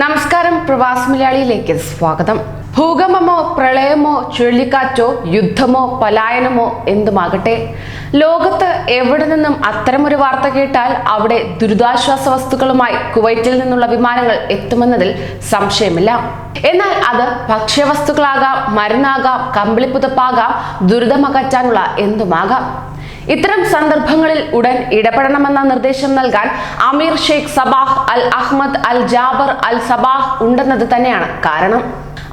നമസ്കാരം പ്രവാസ് മലയാളിയിലേക്ക് സ്വാഗതം. ഭൂകമ്പമോ പ്രളയമോ ചുഴലിക്കാറ്റോ യുദ്ധമോ പലായനമോ എന്തുമാകട്ടെ? ലോകത്ത് എവിടെ നിന്നും അത്തരമൊരു വാർത്ത കേട്ടാൽ അവിടെ ദുരിതാശ്വാസ വസ്തുക്കളുമായി കുവൈറ്റിൽ നിന്നുള്ള വിമാനങ്ങൾ എത്തുമെന്നതിൽ സംശയമില്ല. എന്നാൽ അത് ഭക്ഷ്യവസ്തുക്കളാകാം മരുന്നാകാം കമ്പിളിപ്പുതപ്പാകാം ദുരിതമകറ്റാനുള്ള എന്തുമാകാം? ഇത്തരം സന്ദർഭങ്ങളിൽ ഉടൻ ഇടപെടണമെന്ന നിർദ്ദേശം നൽകാൻ അമീർ Sheikh Sabah al Ahmad al Jaber al Sabah ഉണ്ടെന്നത് തന്നെയാണ് കാരണം.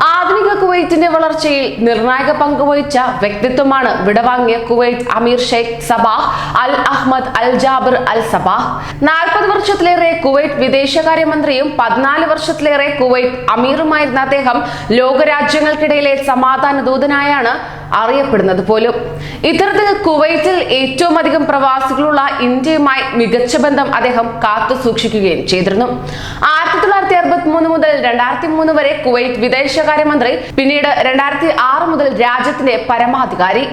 ആധുനിക കുവൈറ്റിന്റെ വളർച്ചയിൽ നിർണായക പങ്ക് വഹിച്ച വ്യക്തിത്വമാണ് വിടവാങ്ങിയ കുവൈറ്റ് അമീർ Sheikh Sabah al Ahmad al Jabir al Sabah. നാൽപ്പത് വർഷത്തിലേറെ കുവൈറ്റ് വിദേശകാര്യമന്ത്രിയും പതിനാല് വർഷത്തിലേറെ കുവൈറ്റ് അമീറുമായിരുന്ന അദ്ദേഹം ലോകരാജ്യങ്ങൾക്കിടയിലെ സമാധാന ദൂതനായാണ് അറിയപ്പെടുന്നത് പോലും. ഇത്തരത്തിൽ കുവൈറ്റിൽ ഏറ്റവും അധികം പ്രവാസികളുള്ള ഇന്ത്യയുമായി മികച്ച ബന്ധം അദ്ദേഹം കാത്തു സൂക്ഷിക്കുകയും ചെയ്തിരുന്നു. ആയിരത്തി തൊള്ളായിരത്തി അറുപത്തി മൂന്ന് മുതൽ രണ്ടായിരത്തി മൂന്ന് വരെ കുവൈറ്റ് വിദേശകാര്യമന്ത്രി പിന്നീട് രണ്ടായിരത്തി ആറ് മുതൽ രാജ്യത്തിന്റെ പരമാധികാരി.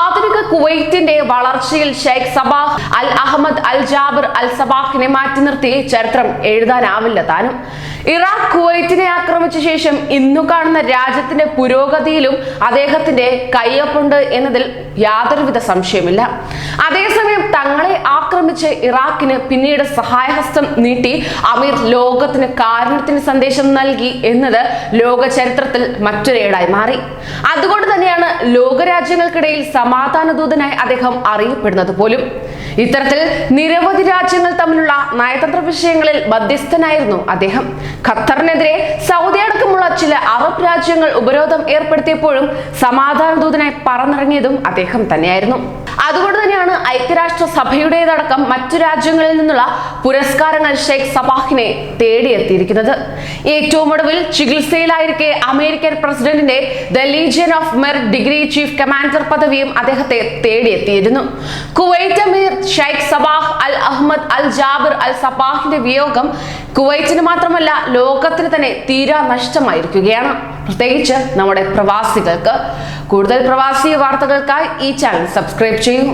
ആധുനിക കുവൈറ്റിന്റെ വളർച്ചയിൽ Sheikh Sabah Al Ahmad Al Jaber Al സബാഹിനെ മാറ്റി നിർത്തി ചരിത്രം എഴുതാനാവില്ല താനും. ഇറാഖ് കുവൈറ്റിനെ ആക്രമിച്ച ശേഷം ഇന്നു കാണുന്ന രാജ്യത്തിന്റെ പുരോഗതിയിലും അദ്ദേഹത്തിന്റെ കയ്യൊപ്പുണ്ട് എന്നതിൽ യാതൊരുവിധ സംശയമില്ല അതേസമയം തങ്ങളെ ആക്രമിച്ച് ഇറാഖിന് പിന്നീട് സഹായഹസ്തം നീട്ടി അമീർ ലോകത്തിന് കാരണത്തിന് സന്ദേശം നൽകി എന്നത് ലോക ചരിത്രത്തിൽ മറ്റൊരേടായി മാറി. അതുകൊണ്ട് തന്നെയാണ് ലോകരാജ്യങ്ങൾക്കിടയിൽ സമാധാന ദൂതനായി അദ്ദേഹം അറിയപ്പെടുന്നത് പോലും. ഇത്തരത്തിൽ നിരവധി രാജ്യങ്ങൾ തമ്മിലുള്ള നയതന്ത്ര വിഷയങ്ങളിൽ മധ്യസ്ഥനായിരുന്നു അദ്ദേഹം. ഖത്തറിനെതിരെ സൗദി അടക്കമുള്ള ചില രാജ്യങ്ങൾ ഉപരോധം ഏർപ്പെടുത്തിയപ്പോഴും സമാധാന ദൂതനായി പറന്നിറങ്ങിയതും അദ്ദേഹം തന്നെയായിരുന്നു. അതുകൊണ്ട് തന്നെയാണ് ഐക്യരാഷ്ട്ര സഭയുടേതടക്കം മറ്റു രാജ്യങ്ങളിൽ നിന്നുള്ള പുരസ്കാരങ്ങൾ ഷെയ്ഖ് സബാഹിനെ തേടിയെത്തിയിരിക്കുന്നത്. ഏറ്റവും ഒടുവിൽ ചികിത്സയിലായിരിക്കെ അമേരിക്കൻ പ്രസിഡന്റിന്റെ the Legion of Merit degree Chief Commander പദവിയും അദ്ദേഹത്തെ തേടിയെത്തിയിരുന്നു. കുവൈറ്റ് അമീർ Sheikh Sabah Ahmad al Jabir അൽ സപാഹിന്റെ വിയോഗം കുവൈറ്റിന് മാത്രമല്ല ലോകത്തിന് തന്നെ തീരാ നഷ്ടമായിരിക്കുകയാണ്. പ്രത്യേകിച്ച് നമ്മുടെ പ്രവാസികൾക്ക്. കൂടുതൽ പ്രവാസി വാർത്തകൾക്കായി ഈ ചാനൽ സബ്സ്ക്രൈബ് ചെയ്യൂ.